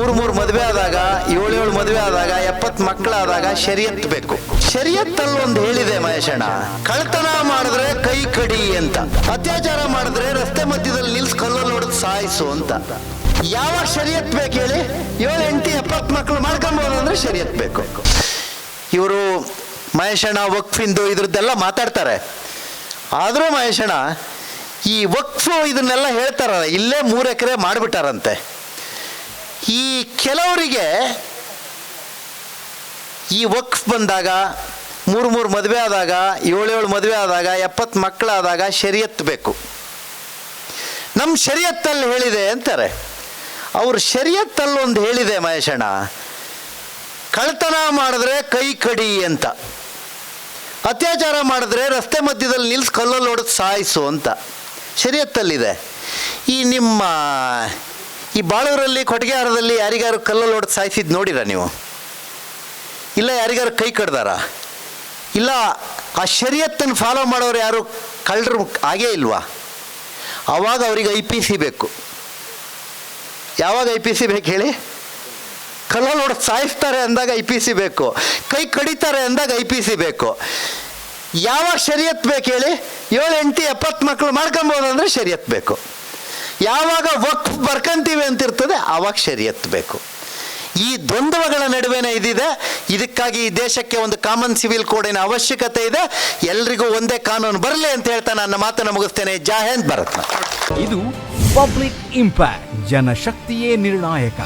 ಮೂರು ಮೂರು ಮದುವೆ ಆದಾಗ ಏಳು ಏಳು ಮದುವೆ ಆದಾಗ, ಎಪ್ಪತ್ತು ಮಕ್ಕಳಾದಾಗ ಶರಿಯತ್ ಬೇಕು. ಶರಿಯತ್ ಅಲ್ಲೊಂದು ಹೇಳಿದೆ ಮಹೇಶಣ್ಣ. ಕಳ್ತನ ಮಾಡಿದ್ರೆ ಕೈ ಕಡಿ ಅಂತ. ಅತ್ಯಾಚಾರ ಮಾಡಿದ್ರೆ ರಸ್ತೆ ಮಧ್ಯದಲ್ಲಿ ನಿಲ್ಸ್ ಕಲ್ಲಲ್ಲಿ ಹೊಡೆದು ಸಾಯಿಸು ಅಂತ. ಯಾವಾಗ ಶರಿಯತ್ ಬೇಕು ಹೇಳಿ? ಏಳು ಎಂಟು ಎಪ್ಪತ್ತು ಮಕ್ಕಳು ಮಾಡ್ಕೊಂಬೋದು ಅಂದ್ರೆ ಶರಿಯತ್ ಬೇಕು. ಇವರು ಮಹೇಶಣ್ಣ ವಕ್ಫಿಂದು ಇದ್ರದ್ದೆಲ್ಲ ಮಾತಾಡ್ತಾರೆ. ಆದರೂ ಮಹೇಶಣ್ಣ, ಈ ವಕ್ಫು ಇದನ್ನೆಲ್ಲ ಹೇಳ್ತಾರಲ್ಲ, ಇಲ್ಲೇ ಮೂರು ಎಕರೆ ಮಾಡಿಬಿಟ್ಟಾರಂತೆ. ಈ ಕೆಲವರಿಗೆ ಈ ವಕ್ಫ್ ಬಂದಾಗ ಮೂರು ಮೂರು ಮದುವೆ ಆದಾಗ ಏಳು ಏಳು ಮದುವೆ ಆದಾಗ, ಎಪ್ಪತ್ತು ಮಕ್ಕಳಾದಾಗ ಶರಿಯತ್ ಬೇಕು. ನಮ್ಮ ಶರಿಯತ್ತಲ್ಲಿ ಹೇಳಿದೆ ಅಂತಾರೆ. ಅವ್ರ ಶರಿಯತ್ತಲ್ಲಿ ಒಂದು ಹೇಳಿದೆ ಮಹೇಶಣ್ಣ ಕಳ್ತನ ಮಾಡಿದ್ರೆ ಕೈ ಕಡಿ ಅಂತ. ಅತ್ಯಾಚಾರ ಮಾಡಿದ್ರೆ ರಸ್ತೆ ಮಧ್ಯದಲ್ಲಿ ನಿಲ್ಸಿ ಕಲ್ಲಲ್ಲಿ ಹೊಡೆದು ಸಾಯಿಸು ಅಂತ. ಶರಿಯತ್ತಲ್ಲಿದೆ. ಈ ನಿಮ್ಮ ಈ ಬಾಳೂರಲ್ಲಿ ಕೊಟ್ಟಿಗೆಹಾರದಲ್ಲಿ ಯಾರಿಗಾರು ಕಲ್ಲಲ್ಲಿ ಹೊಡೆದು ಸಾಯಿಸಿದ್ದು ನೋಡಿರ ನೀವು? ಇಲ್ಲ ಯಾರಿಗಾರು ಕೈ ಕಡ್ದಾರ? ಇಲ್ಲ ಆ ಶರಿಯತ್ತನ್ನು ಫಾಲೋ ಮಾಡೋರು ಯಾರು ಕಳ್ಳರು ಆಗೇ ಇಲ್ವಾ? ಆವಾಗ ಅವ್ರಿಗೆ ಐ ಪಿ ಸಿ ಬೇಕು. ಯಾವಾಗ ಐ ಪಿ ಸಿ ಬೇಕು ಹೇಳಿ? ಕಲ್ಲಲ್ಲಿ ಹೊಡೆದು ಸಾಯಿಸ್ತಾರೆ ಅಂದಾಗ ಐ ಪಿ ಸಿ ಬೇಕು. ಕೈ ಕಡಿತಾರೆ ಅಂದಾಗ ಐ ಪಿ ಸಿ ಬೇಕು. ಯಾವಾಗ ಶರಿಯತ್ ಬೇಕು ಹೇಳಿ? ಏಳು, ಎಂಟು, ಎಪ್ಪತ್ತು ಮಕ್ಕಳು ಮಾಡ್ಕೊಬೋದು ಅಂದರೆ ಶರಿಯತ್ ಬೇಕು. ಯಾವಾಗ ವಕ್ ಬರ್ಕಂತೀವಿ ಅಂತಿರ್ತದೆ ಆವಾಗ ಶರಿಯತ್ ಬೇಕು. ಈ ದ್ವಂದ್ವಗಳ ನಡುವೆನೇ ಇದಿದೆ. ಇದಕ್ಕಾಗಿ ಈ ದೇಶಕ್ಕೆ ಒಂದು ಕಾಮನ್ ಸಿವಿಲ್ ಕೋಡಿನ ಅವಶ್ಯಕತೆ ಇದೆ. ಎಲ್ರಿಗೂ ಒಂದೇ ಕಾನೂನು ಬರಲಿ ಅಂತ ಹೇಳ್ತಾ ನನ್ನ ಮಾತನ್ನು ಮುಗಿಸ್ತೇನೆ. ಜಾಹೇಂದ್ ಭರತ್ ಇದು ಪಬ್ಲಿಕ್ ಇಂಪ್ಯಾಕ್ಟ್, ಜನಶಕ್ತಿಯೇ ನಿರ್ಣಾಯಕ.